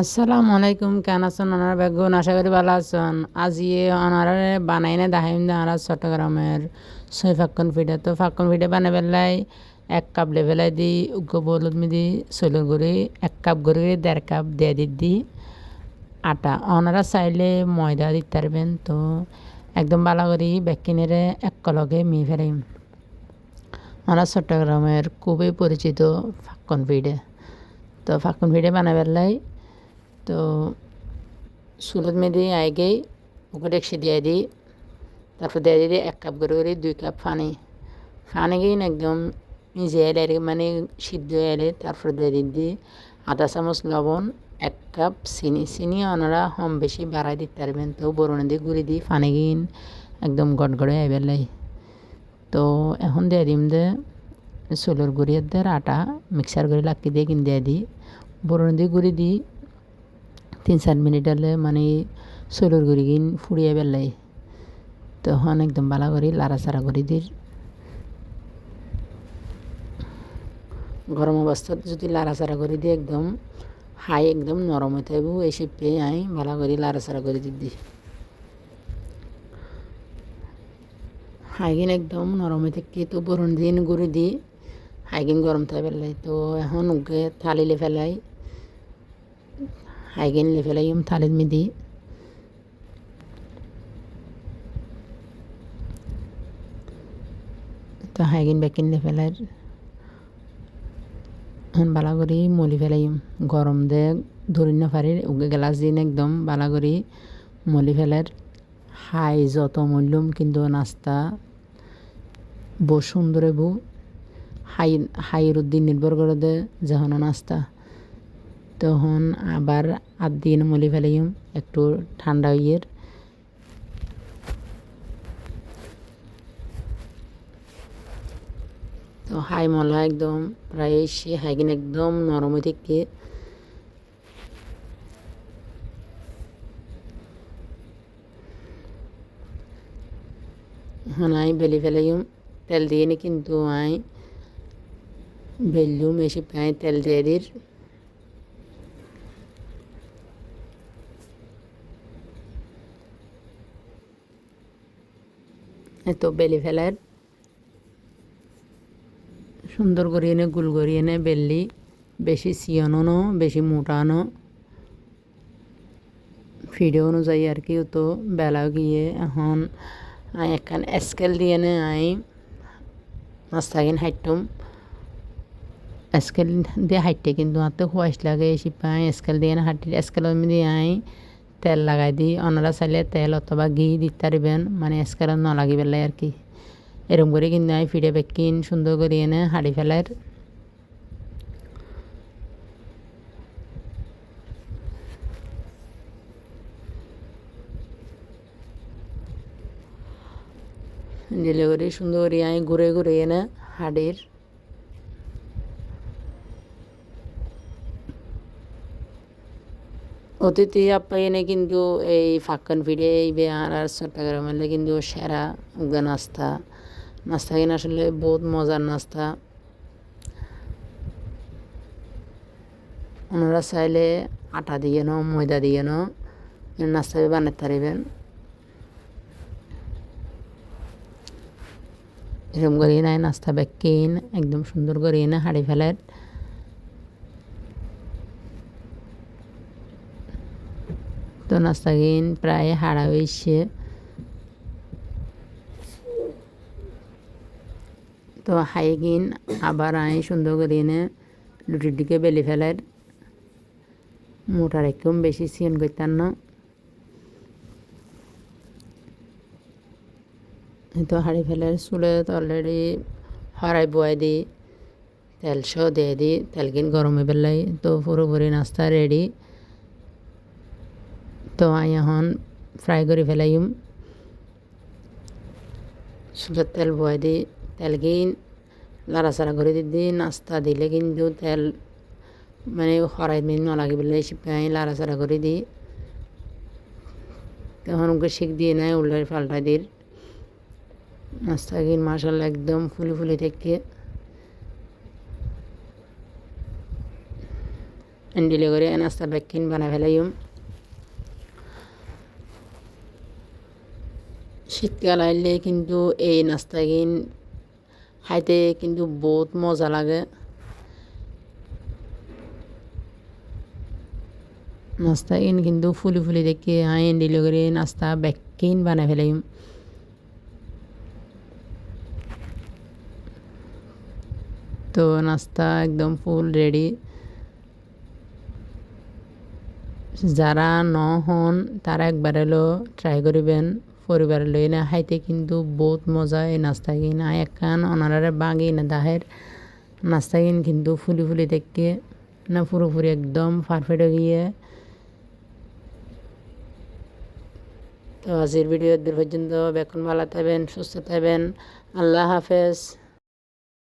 আসসালামু আলাইকুম কেন আছেন ওনারা বেগুন? আশা করি ভালো আছেন। আজি ওনারা বানাই না দেখাইম না ওনারা চট্টগ্রামের ছয় ফাক্কন ফিডে। তো ফাক্কন ফিডে বানাই পেলাই এক কাপ লেভেলাই দি, উগ্র বলুদ মিদি চৈলর গুড়ি, এক কাপ গুড়ি দেড় কাপ দিয়ে দি দি, আটা। ওনারা চাইলে ময়দা দিতে পারবেন। তো একদম ভালো করি বেকিনেরে এক কলকে মি ফেলাইম। ওনারা চট্টগ্রামের খুবই পরিচিত ফাক্কন ফিডে। তো ফাক্কন ফিডে বানাই পেলাই তো চুলত মেদি আইগেই ওকে ডেকসি দিয়ে দিই। তারপর দিয়ে দিই এক কাপ করে করে দুই কাপ পানি। পানি গিয়ে একদম মিজে এলে মানে সিদ্ধ এলে তারপর দিয়ে দিই আধা চামচ লবণ, এক কাপ চিনি। চিনি ওনারা কম বেশি বাড়াই দিতে পারবেন। তো বরুণে দিয়ে গুড়ি দিই, পানি গিন একদম গড়গড়ে আইবেলাই তো এখন দিয়ে দিম দে চুলোর গুড়িয়ে দের আটা মিক্সার করে লাকি দিয়ে কিন দিয়ে দিই। বরুণ দিয়ে গুড়ি দিই। তিন চার মিনিট হলে মানে চুলোর গুড়ি কিন ফুড়িয়ে পেলাই তখন একদম ভালো করে, লাড়াচাড়া করে দিই গরম অবস্থাত যদি লাড়াচাড়া করে দিই একদম, হাই একদম নরম হইতে হইব, এই শিপে আই ভালো করে, লাড়াচাড়া করে দিই হাইগিন একদম নরম হইতে কি তো বরুণ দিন গুড়ি দিই হাইগিন গরম থাকে পেলাই তো এখন উগে থালিলে ফেলাই হাইগিন লে ফেলাই থালির মিদি তো হাইগিন বেকিন লে ফেলাই বালা করি মলি ফেলাইম গরম দে ধরি না পারি উগে দিন একদম বালা করি মলি ফেলার হাই যত মূল্যম কিন্তু নাস্তা বো সুন্দর বু হাই হাইয়ের উদ্দিন নির্ভর করে দে যখন নাস্তা তখন আবার আধ দিন মলি ফেলাইম, একটু ঠান্ডা হইয়ের। তো হাই মলা একদম, প্রায় সে হাইকিন একদম নরম হয়ে থেকে হ্যাঁ আই বেলি ফেলাইম, তেল দিয়ে কিন্তু আই বেললুম এসে পাই তেল দিয়ে দির। এত বেলি ফেলার সুন্দর করে এনে, গুল করে এনে বেললি। বেশি চিয়নো নো, বেশি মোটানো ফিডে অনুযায়ী আর কি তো বেলা গিয়ে এখন একখান স্কেল দিয়ে নে আই নাস্তাগিন হাইটুম স্কেল দিয়ে হাইটে কিন্তু হাতে খুয়াইশ লাগে এসে পাই স্কেল দিয়ে হাঁটি স্কেলের দিয়ে আই তেল লাগাই দিই ওনারা চাইলে তেল অথবা ঘি দিতে পারবেন মানে স্কেলত নলাগি পেলাই আর কি। এরম করে কিন্তু আমি ফিরে বেকিন সুন্দর করে এনে হাঁড়ি ফেলার দিলে করে সুন্দর করে আমি ঘুরে ঘুরে এনে হাড়ির অতিথি আপ্যায়নে কিন্তু এই ফাক্কান ফিরে এই বেহার আর চট্টগ্রামের কিন্তু সেরা উগা নাস্তা। নাস্তা কিনা আসলে বহুত মজার নাস্তা। ওনারা চাইলে আটা দিয়ে নো ময়দা দিয়ে নো নাস্তা বানাতে পারবেন। এরকম করে নাই, নাস্তা বেকিন একদম সুন্দর করে এনে হাড়ি ফেলেন তো নাস্তা কিন প্রায় হারা হয়েছে তো হাইগিন আবার আই সুন্দর করে এনে লুটির দিকে বেলি ফেলার মোটার একদম বেশি সিয়ন করতাম না। তো হাড়ি ফেলার চুলে তো অলরেডি হরাই বয়াই দিই তেল সহ দিয়ে দিই তেলকিন গরমে পেলাই তো পুরোপুরি নাস্তা রেডি তো আমি এখন ফ্রাই করে ফেলাইম। চুলের তেল বয়াই দিই তেল কিন লাড়াচাড়া করে দিদি নাস্তা দিলে কিন্তু তেল মানে হরাই মিন নলাগি বলে আমি লাড়াচাড়া করে দিই তখন ওকে শিখ দিয়ে নেয় উল্টাই পাল্টাই দির। নাস্তা কিন মাসাল্লা একদম ফুলি ফুলি থেকে এন্ডিলে করে নাস্তা ব্যাকিন বানাই ফেলাইম। শীতকাল আইলে কিন্তু এই নাস্তাগিন খাইতে কিন্তু বহুত মজা লাগে। নাস্তাগিন কিন্তু ফুলি ফুলি দেখে হাই এন্ডিলে করে নাস্তা ব্যাকিন বানাই ফেলাইম। তো নাস্তা একদম ফুল রেডি যারা ন হন তারা একবার এলো ট্রাই করিবেন পরিবার লই না খাইতে কিন্তু বহুত মজা এই নাস্তা কিন একখান অনারারে বাঙি না, দাহের নাস্তা কিন কিন্তু ফুলি ফুলি দেখকে না, পুরোপুরি একদম পারফেক্ট গিয়ে। তো আজকের ভিডিও দূর পর্যন্ত, বেকুন ভালো থাকবেন, সুস্থ থাকবেন, আল্লাহ হাফেজ।